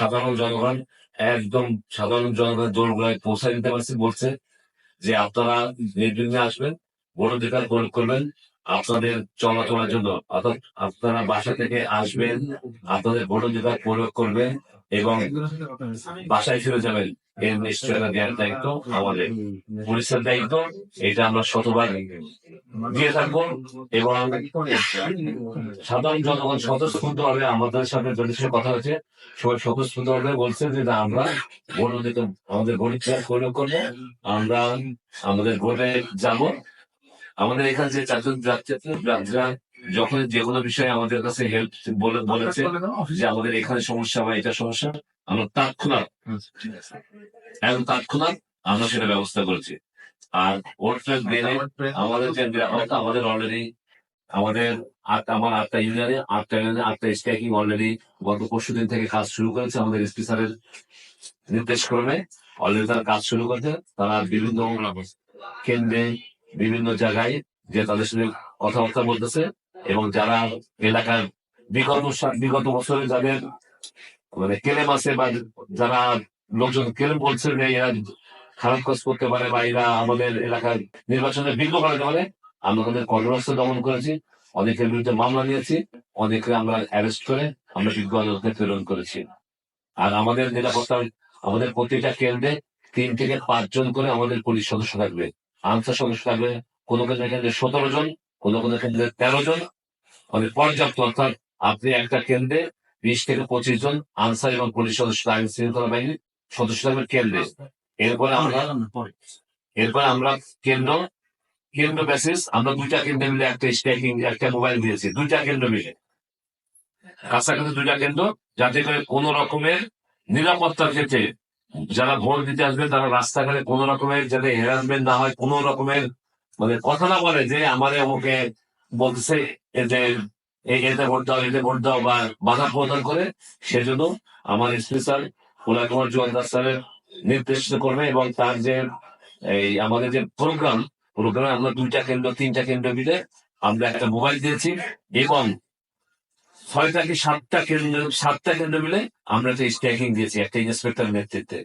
সাধারণ জনগণ, একদম সাধারণ জনগণের দলগুলো পৌঁছে দিতে পারছি বলছে যে আপনারা নির্বিঘ্নে আসবেন, ভোট অধিকার প্রয়োগ করবেন। আপনাদের চলাচলের জন্য। অর্থাৎ আপনারা বাসা থেকে আসবেন, আপনাদের ভোট অধিকার প্রয়োগ করবেন এবং বাসায় ফিরে যাবেন। এর নিশ্চয়তা দেওয়ার দায়িত্ব আমাদের। পুলিশের দায়িত্ব, এটা আমরা শতবার দিয়ে থাকব এবং সাধারণ জনগণ স্বতঃস্ফূর্ত ভাবে আমাদের সাথে যাদের কথা হয়েছে সবাই স্বতঃস্ফূর্ত ভাবে বলছে যে না, আমরা ভোট আমাদের ভোট প্রয়োগ করব, আমরা আমাদের ভোটে যাব। আমাদের এখানে যে চারজন যাত্রী যাত্রীরা যখন যে কোনো বিষয়ে আমাদের কাছে হেল্প বলে বলেছে যে আমাদের এখানে সমস্যা বা এটা সমস্যা আমরা তৎক্ষণাৎ এখন তৎক্ষণাৎ আমরা সেটা ব্যবস্থা করেছি। আর ওয়ার্ডপ্রেস দিনে আমাদের যে আমাদের অলরেডি আমাদের আট আমার আটটা ইউনিয়নে আটটা ইউনিয়নে আটটা স্ট্রাইকিং অলরেডি গত পরশু দিন থেকে কাজ শুরু করেছে আমাদের এসপি স্যারের নির্দেশ ক্রমে। অলরেডি তারা কাজ শুরু করেছে। তারা বিভিন্ন কেন্দ্রে বিভিন্ন জায়গায় যে তাদের সাথে কথাবার্তা বলতেছে এবং যারা এলাকার বিগত বিগত বছরে যাদের মানে কেলেম আছে বা যারা লোকজন কেলেম বলছে যে এরা খারাপ কাজ করতে পারে বা এরা আমাদের এলাকার নির্বাচনে বিঘ্ন করাতে পারে, আমরা তাদের কঠোরস্থ দমন করেছি, অনেকের বিরুদ্ধে মামলা নিয়েছি অনেকে আমরা অ্যারেস্ট করে আমরা বিজ্ঞ আদালতে প্রেরণ করেছি। আর আমাদের নিরাপত্তা আমাদের প্রতিটা কেন্দ্রে তিন থেকে পাঁচজন করে আমাদের পুলিশ সদস্য থাকবে। আনসার সদস্য থাকবে কোনো কোনো কেন্দ্রে সতেরো জন কোনো কোনো কেন্দ্রে তেরো জন। আমাদের পর্যাপ্ত অর্থাৎ আপনি একটা কেন্দ্রে বিশ থেকে পঁচিশ জন আনসার এবং পুলিশ সদস্য আইন শৃঙ্খলা বাহিনীর সদস্য থাকবে কেন্দ্রে। এরপরে আমরা এরপর আমরা কেন্দ্র কেন্দ্র বেসিস আমরা দুইটা কেন্দ্র মিলে একটা স্ট্রাইকিং একটা মোবাইল দিয়েছি দুইটা কেন্দ্র মিলে। কাছাকাছি দুইটা কেন্দ্র যাতে করে কোন রকমের নিরাপত্তার ক্ষেত্রে যারা ভোট দিতে আসবে, তারা রাস্তাঘাটে কোন রকমের যাতে হ্যারাসমেন্ট না হয়, কোন রকমের মানে কথা না বলে যে আমাদের অমুকে বলতেছে এ যে এই এতে ভোট দাও, এতে ভোট দাও বা বাধা প্রদান করে, সেজন্য আমার স্পেশাল কুমার জোয়ারদার স্যারের নির্দেশিত করবে এবং তার যে, এই আমাদের যে প্রোগ্রাম প্রোগ্রামে আমরা দুইটা কেন্দ্র, তিনটা কেন্দ্র মিলে আমরা একটা মোবাইল দিয়েছি এবং ছয়টা কি সাতটা কেন্দ্র সাতটা কেন্দ্র মিলে আমরা একটা স্ট্রাইকিং দিয়েছি, একটা ইন্সপেক্টর নেতৃত্বে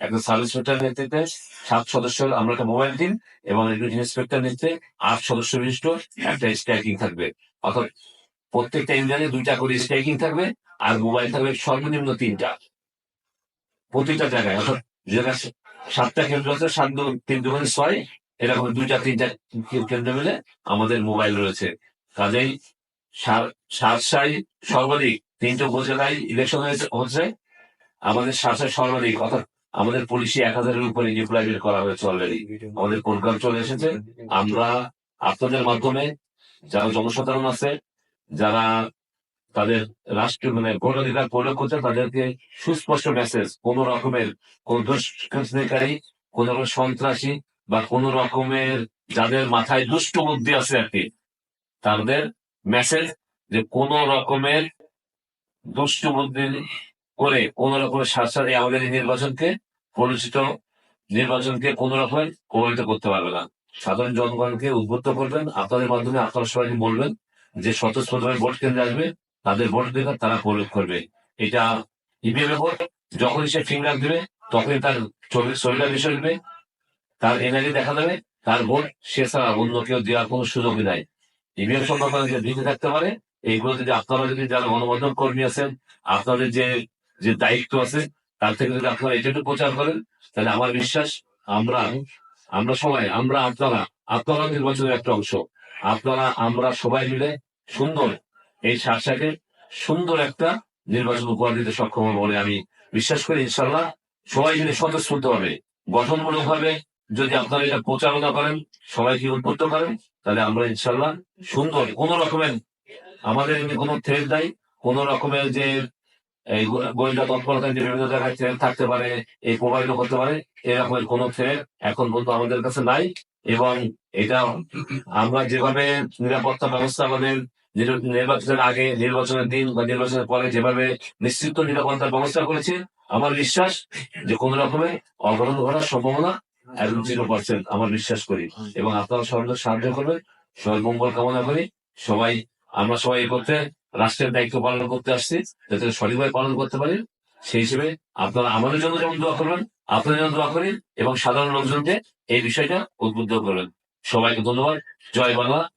একটা সাব ইন্সপেক্টর নেতৃত্বে, সাত সদস্য আমরা একটা মোবাইল টিম এবং একজন ইন্সপেক্টর নেতৃত্বে, আট সদস্য বিশিষ্ট একটা স্ট্রাইকিং থাকবে। অর্থাৎ প্রত্যেকটা ইউনিয়নে দুইটা করে স্ট্রাইকিং থাকবে আর মোবাইল থাকবে সর্বনিম্ন তিনটা। প্রতিটা জায়গায়, অর্থাৎ যেটা সাতটা কেন্দ্র আছে, সাত তিন দুগুণে ছয়, এরকম দুইটা, তিনটা কেন্দ্র মিলে আমাদের মোবাইল রয়েছে। কাজেই সারসাই সর্বাধিক তিনটে উপজেলায় ইলেকশন হচ্ছে। আমাদের সারসাই সর্বাধিক, অর্থাৎ আমাদের পুলিশে এক হাজারের উপরে ডিপ্লয়মেন্ট করা হয়েছে অলরেডি আমাদের প্রোগ্রাম চলে এসেছে? আমরা আপনাদের মাধ্যমে যারা জনসাধারণ আছে, যারা তাদের রাষ্ট্র মানে ভোট অধিকার প্রয়োগ করছে, তাদেরকে সুস্পষ্ট মেসেজ কোন রকমের কোন দুষ্কৃতিকারী, কোন রকম সন্ত্রাসী বা কোন রকমের যাদের মাথায় দুষ্ট বুদ্ধি আছে আর কি, তাদের মেসেজ যে কোন রকমের দুষ্ট বুদ্ধি করে, কোন রকমের এই আমাদের এই নির্বাচনকে, পরিচিত নির্বাচনকে কোন রকমের প্রভাবিত করতে পারবে না। সাধারণ জনগণকে উদ্বুদ্ধ করবেন, আপনাদের মাধ্যমে আপনারা সবাইকে বলবেন যে স্বতঃস্ফূর্তভাবে ভোট কেন্দ্রে আসবে, তাদের ভোট দেবে, তারা প্রয়োগ করবে। এটা ইভিএম এ ভোট, যখনই সে ফিঙ্গার দিবে, তখনই তার ছবি ছবিটা বিষয় দিবে তার এনআইডি দেখা যাবে তার ভোট সে ছাড়া অন্য কেউ দেওয়ার কোনো সুযোগই নাই। ইভিএম সম্পর্কে যে ভীতি থাকতে পারে এইগুলো যদি আপনারা যদি যারা গণমাধ্যম কর্মী আছেন, আপনাদের যে যে দায়িত্ব আছে, তার থেকে যদি আপনারা এটা একটু প্রচার করেন, তাহলে আমার বিশ্বাস আমরা আমরা সবাই, আমরা আপনারা আপনারা নির্বাচনের একটা অংশ। আপনারা, আমরা সবাই মিলে সুন্দর এই শাসাকে সুন্দর একটা নির্বাচন উপহার দিতে সক্ষম হবে বলে আমি বিশ্বাস করি ইনশাল্লাহ সবাই মিলে স্বতঃস্ফূর্ত হবে গঠনমূলক ভাবে যদি আপনারা এটা প্রচারণা করেন সবাইকে উদ্বুদ্ধ করেন তাহলে আমরা ইনশাল্লাহ সুন্দর, কোন রকমের আমাদের এমনি কোনো থ্রেড নাই, কোন রকমের যে এই গোয়েন্দা তৎপরতা যে বিভিন্ন জায়গায় থ্রেড থাকতে পারে এই প্রোভাইডও করতে পারে এরকমের কোনো থ্রেড এখন পর্যন্ত আমাদের কাছে নাই। এবং এটা আমরা যেভাবে নিরাপত্তা ব্যবস্থা আমাদের নির- নির্বাচনের আগে, নির্বাচনের দিন বা নির্বাচনের পরে যেভাবে নিশ্চিত নিরাপত্তার ব্যবস্থা করেছে, আমার বিশ্বাস যে কোন রকমের অঘটন ঘটার সম্ভাবনা একদম জিরো পার্সেন্ট আমার বিশ্বাস করি। এবং আপনারা সবাই সাহায্য করবেন। সবাই মঙ্গল কামনা করি। সবাই, আমরা সবাই এই করতে রাষ্ট্রের দায়িত্ব পালন করতে আসছি, যাতে সঠিকভাবে পালন করতে পারি। সেই হিসেবে আপনারা আমাদের জন্য যেমন দোয়া করবেন, আপনাদের জন্য দোয়া করেন এবং সাধারণ লোকজনকে এই বিষয়টা উদ্বুদ্ধ করবেন। সবাইকে ধন্যবাদ। জয় বাংলা।